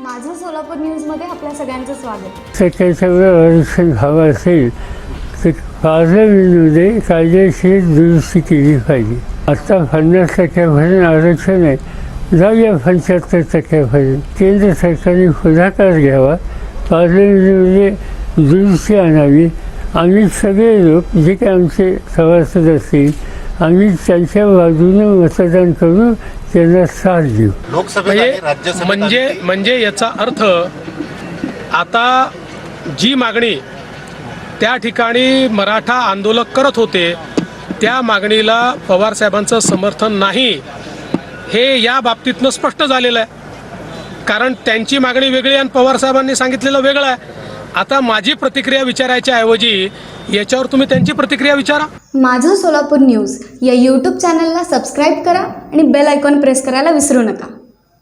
सोलापूर न्यूजमध्ये आपल्या सगळ्यांचं स्वागत. त्याच्यावर आरक्षण हवं असेल तर पार्लमेंटमध्ये कायदेशीर दुरुस्ती केली पाहिजे. आता पन्नास टक्क्यापर्यंत आरक्षण आहे. जाऊया पंच्याहत्तर टक्क्यापर्यंत. केंद्र सरकारने पुढाकार घ्यावा. पार्लमेंटमध्ये दुरुस्ती आणावी. आम्ही सगळे लोक जे काही आमचे सभासद असतील आम्ही त्यांच्या बाजूनं मतदान करू त्यांना साथ देऊ. लोकसभेत आणि म्हणजे राज्यसभेत म्हणजे म्हणजे याचा अर्थ आता जी मागणी त्या ठिकाणी मराठा आंदोलक करत होते त्या मागणीला पवार साहेबांचं समर्थन नाही हे या बाबतीतनं स्पष्ट झालेलं आहे. कारण त्यांची मागणी वेगळी आणि पवार साहेबांनी सांगितलेलं वेगळं आहे. आता माझी प्रतिक्रिया विचारायच्या ऐवजी याच्यावर तुम्ही त्यांची प्रतिक्रिया विचारा. माझं सोलापूर न्यूज या यूट्यूब चॅनलला सबस्क्राईब करा आणि बेल आयकॉन प्रेस करायला विसरू नका.